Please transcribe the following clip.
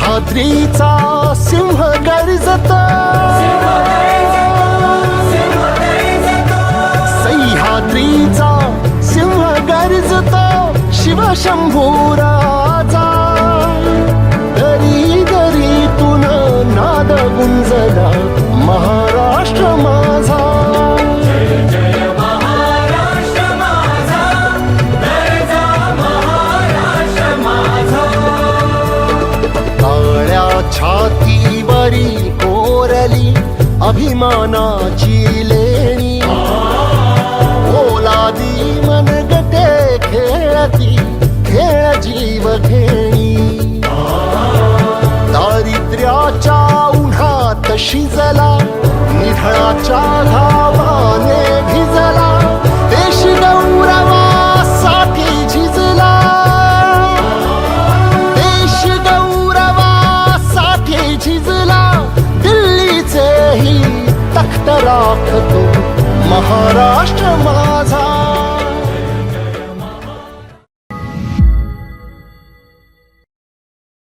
सह्याद्रीचा सिंह गर्जत सह्याद्रीचा सिंह गर्जत शिवशंभूराजा छातीवरी कोरली अभिमानाची लेणी. ओलादी मनगटे खेळती खेळ जीव घेणी. दारिद्र्याच्या उन्हात शिजला निधळाच्या घा राखतो. महाराष्ट्र माझा